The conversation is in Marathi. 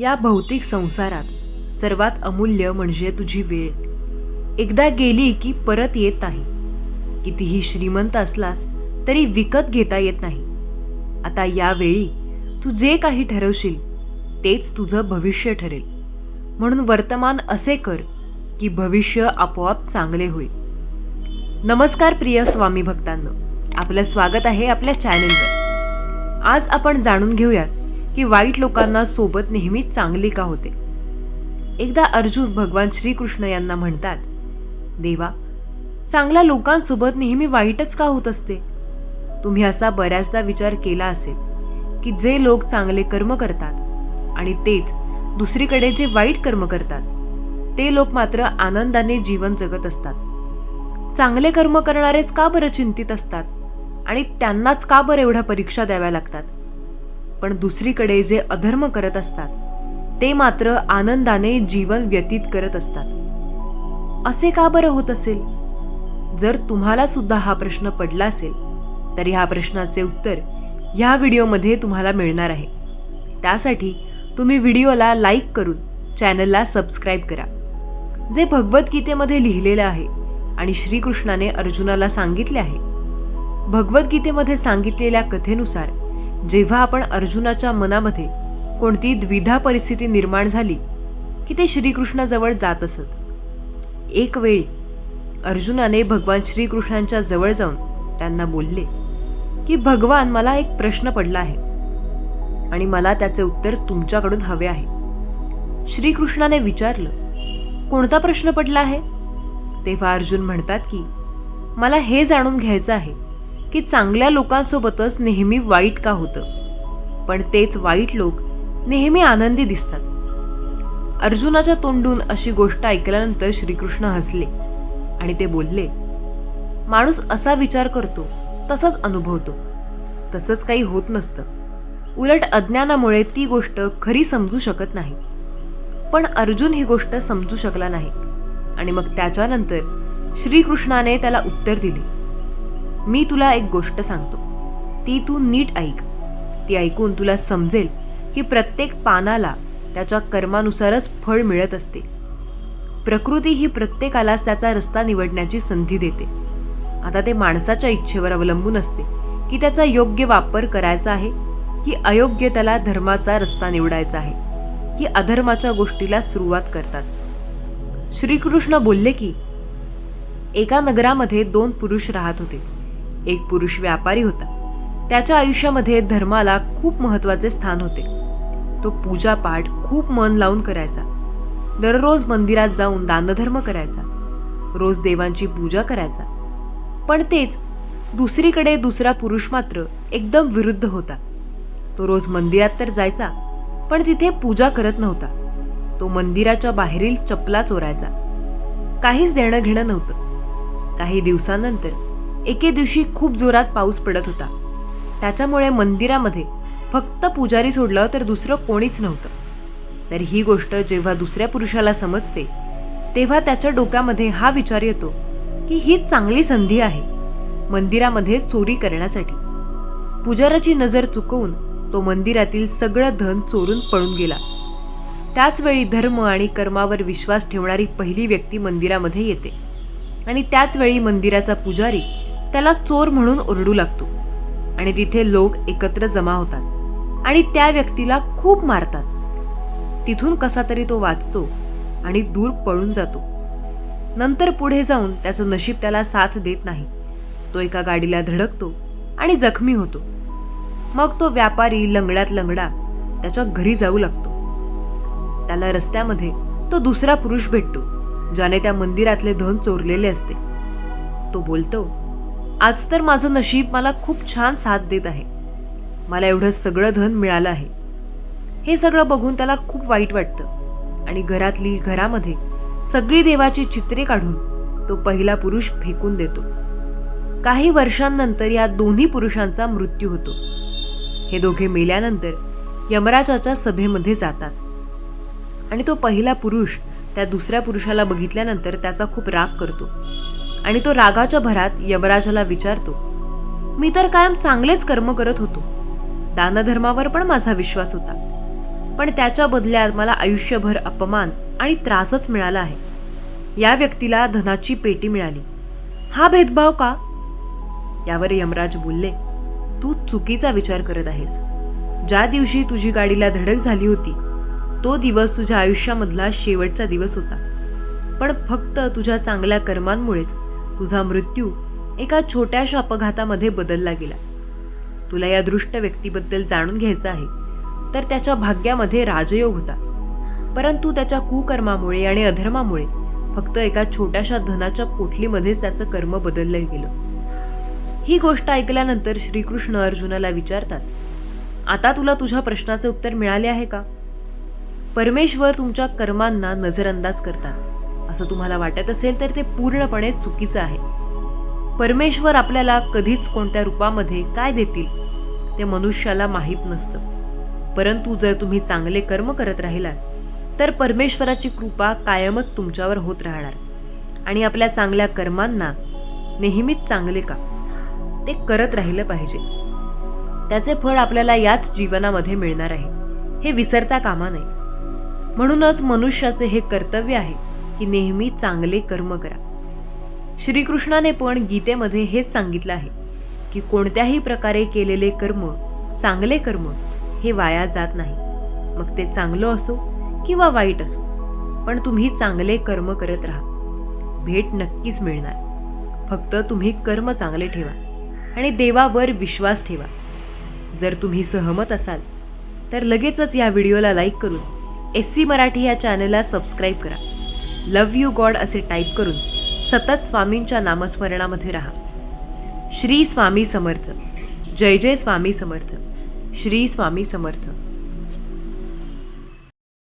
या भौतिक संसारात सर्वात अमूल्य म्हणजे तुझी वेळ. एकदा गेली की परत येत नाही. कितीही श्रीमंत असलास तरी विकत घेता येत नाही. आता यावेळी तू जे काही ठरवशील तेच तुझं भविष्य ठरेल. म्हणून वर्तमान असे कर की भविष्य आपोआप चांगले होईल. नमस्कार प्रिय स्वामी भक्तांनो. आपलं स्वागत आहे आपल्या चॅनेलवर आज आपण जाणून घेऊयात की वाईट लोकांना सोबत नेहमी चांगली का होते? एकदा अर्जुन भगवान श्रीकृष्ण यांना म्हणतात देवा चांगल्या लोकांसोबत नेहमी वाईटच का होत असते? तुम्ही असा बऱ्याचदा विचार केला असेल की जे लोक चांगले कर्म करतात आणि तेच दुसरीकडे जे वाईट कर्म करतात ते लोक मात्र आनंदाने जीवन जगत असतात. चांगले कर्म करणारेच का बरं चिंतित असतात आणि त्यांनाच का बरं एवढ्या परीक्षा द्याव्या लागतात? पण दुसरीकडे जे अधर्म करत असतात ते मात्र आनंदाने जीवन व्यतीत करत असतात. असे का बरं होत असेल? जर तुम्हाला सुद्धा हा प्रश्न पडला असेल तर ह्या प्रश्नाचे उत्तर ह्या व्हिडिओमध्ये तुम्हाला मिळणार आहे. त्यासाठी तुम्ही व्हिडिओला लाईक करून चॅनलला सबस्क्राईब करा. जे भगवद्गीतेमध्ये लिहिलेलं आहे आणि श्रीकृष्णाने अर्जुनाला सांगितले आहे भगवद्गीतेमध्ये सांगितलेल्या कथेनुसार जेव्हा आपण अर्जुनाच्या मनामध्ये कोणती द्विधा परिस्थिती निर्माण झाली की ते श्रीकृष्णाजवळ जात असत. एक वेळी अर्जुनाने भगवान श्रीकृष्णांच्या जवळ जाऊन त्यांना बोलले की भगवान मला एक प्रश्न पडला आहे आणि मला त्याचे उत्तर तुमच्याकडून हवे आहे. श्रीकृष्णाने विचारलं कोणता प्रश्न पडला आहे? तेव्हा अर्जुन म्हणतात की मला हे जाणून घ्यायचं आहे की चांगल्या लोकांसोबतच नेहमी वाईट का होतं? पण तेच वाईट लोक नेहमी आनंदी दिसतात. अर्जुनाच्या तोंडून अशी गोष्ट ऐकल्यानंतर श्रीकृष्ण हसले आणि ते बोलले माणूस असा विचार करतो तसंच अनुभवतो. तसंच काही होत नसतं. उलट अज्ञानामुळे ती गोष्ट खरी समजू शकत नाही. पण अर्जुन ही गोष्ट समजू शकला नाही. आणि मग त्याच्यानंतर श्रीकृष्णाने त्याला उत्तर दिले मी तुला एक गोष्ट सांगतो. ती तू नीट ऐक. ती ऐकून तुला समजेल की प्रत्येक पानाला त्याच्या कर्मानुसारच फळ मिळत असते. प्रकृती ही प्रत्येकालाच त्याचा रस्ता निवडण्याची संधी देते. आता ते माणसाच्या इच्छेवर अवलंबून असते की त्याचा योग्य वापर करायचा आहे की अयोग्य त्याला धर्माचा रस्ता निवडायचा आहे की अधर्माच्या गोष्टीला सुरुवात करतात. श्रीकृष्ण बोलले की एका नगरामध्ये दोन पुरुष राहत होते. एक पुरुष व्यापारी होता. त्याच्या आयुष्यामध्ये धर्माला खूप महत्त्वाचे स्थान होते. तो पूजापाठ खूप मन लावून करायचा. दररोज मंदिरात जाऊन दानधर्म करायचा. रोज देवांची पूजा करायचा. पण तेच दुसरीकडे दुसरा पुरुष मात्र एकदम विरुद्ध होता. तो रोज मंदिरात तर जायचा पण तिथे पूजा करत नव्हता. तो मंदिराच्या बाहेरील चपला चोरायचा. काहीच देणं घेणं नव्हतं. काही दिवसानंतर एके दिवशी खूप जोरात पाऊस पडत होता. त्याच्यामुळे मंदिरामध्ये फक्त पुजारी सोडलं तर दुसरं कोणीच नव्हतं. तर ही गोष्ट जेव्हा दुसऱ्या पुरुषाला समजते तेव्हा त्याच्या डोक्यामध्ये हा विचार येतो की ही चांगली संधी आहे मंदिरामध्ये चोरी करण्यासाठी. पुजाराची नजर चुकवून तो मंदिरातील सगळं धन चोरून पळून गेला. त्याचवेळी धर्म आणि कर्मावर विश्वास ठेवणारी पहिली व्यक्ती मंदिरामध्ये येते. आणि त्याचवेळी मंदिराचा पुजारी त्याला चोर म्हणून ओरडू लागतो. आणि तिथे लोक एकत्र जमा होतात. आणि त्या व्यक्तीला खूप मारतात. तिथून कसा तरी तो वाचतो आणि दूर पळून जातो. नंतर पुढे जाऊन त्याचं नशीब त्याला साथ देत नाही. तो एका गाडीला धडकतो आणि जखमी होतो. मग तो व्यापारी लंगड्यात लंगडा त्याच्या घरी जाऊ लागतो. त्याला रस्त्यामध्ये तो दुसरा पुरुष भेटतो ज्याने त्या मंदिरातले धन चोरलेले असते. तो बोलतो आज तर माझं नशीब मला खूप छान साथ देत आहे. मला एवढं सगळं धन मिळालं आहे. हे सगळं बघून त्याला खूप वाईट वाटतं. आणि घरातली घरामध्ये सगळी देवाची चित्रे काढून तो पहिला पुरुष फेकून देतो. काही वर्षांनंतर या दोन्ही पुरुषांचा मृत्यू होतो. हे दोघे मेल्यानंतर यमराजाच्या सभेमध्ये जातात. आणि तो पहिला पुरुष त्या दुसऱ्या पुरुषाला बघितल्यानंतर त्याचा खूप राग करतो. आणि तो रागाच्या भरात यमराजाला विचारतो मी तर कायम चांगलेच कर्म करत होतो. दानधर्मावर पण माझा विश्वास होता. पण त्याच्या बदल्यात मला आयुष्यभर अपमान आणि त्रासच मिळाला आहे. या व्यक्तीला धनाची पेटी मिळाली. हा भेदभाव का? यावर यमराज बोलले तू चुकीचा विचार करत आहेस. ज्या दिवशी तुझी गाडीला धडक झाली होती तो दिवस तुझ्या आयुष्यामधला शेवटचा दिवस होता. पण फक्त तुझ्या चांगल्या कर्मांमुळेच तुझा मृत्यू एका छोट्याशा अपघातामध्ये बदलला गेला. तुला या दृष्ट व्यक्तीबद्दल जाणून घ्यायचं आहे तर त्याच्या भाग्यामध्ये राजयोग होता. परंतु त्याच्या कुकर्मामुळे आणि अधर्मामुळे फक्त एका छोट्याशा धनाच्या पोटलीमध्येच त्याचं कर्म बदललं गेलं. ही गोष्ट ऐकल्यानंतर श्रीकृष्ण अर्जुनाला विचारतात आता तुला तुझ्या प्रश्नाचे उत्तर मिळाले आहे का? परमेश्वर तुमच्या कर्मांना नजरअंदाज करतात. असं तुम्हाला वाटत असेल तर ते पूर्णपणे चुकीचं आहे. परमेश्वर आपल्याला कधीच कोणत्या रूपामध्ये काय देतील ते मनुष्याला माहीत नसतं. परंतु जर तुम्ही चांगले कर्म करत राहिलात तर परमेश्वराची कृपा कायमच तुमच्यावर होत राहणार. आणि आपल्या चांगल्या कर्मांना नेहमीच चांगले का? ते करत राहिलं पाहिजे. त्याचे फळ आपल्याला याच जीवनामध्ये मिळणार आहे. हे विसरता कामा नये. म्हणूनच मनुष्याचे हे कर्तव्य आहे की नेहमी चांगले कर्म करा. श्रीकृष्णाने पण गीतेमध्ये हेच सांगितलं आहे की कोणत्याही प्रकारे केलेले कर्म चांगले कर्म हे वाया जात नाही. मग ते चांगलं असो किंवा वाईट असो पण तुम्ही चांगले कर्म करत राहा. भेट नक्कीच मिळणार. फक्त तुम्ही कर्म चांगले ठेवा आणि देवावर विश्वास ठेवा. जर तुम्ही सहमत असाल तर लगेचच या व्हिडिओला लाईक करून एस सी मराठी या चॅनलला सबस्क्राईब करा. लव यू गॉड असे टाईप करून सतत स्वामींच्या नामस्मरणामध्ये राहा. श्री स्वामी समर्थ. जय जय स्वामी समर्थ. श्री स्वामी समर्थ.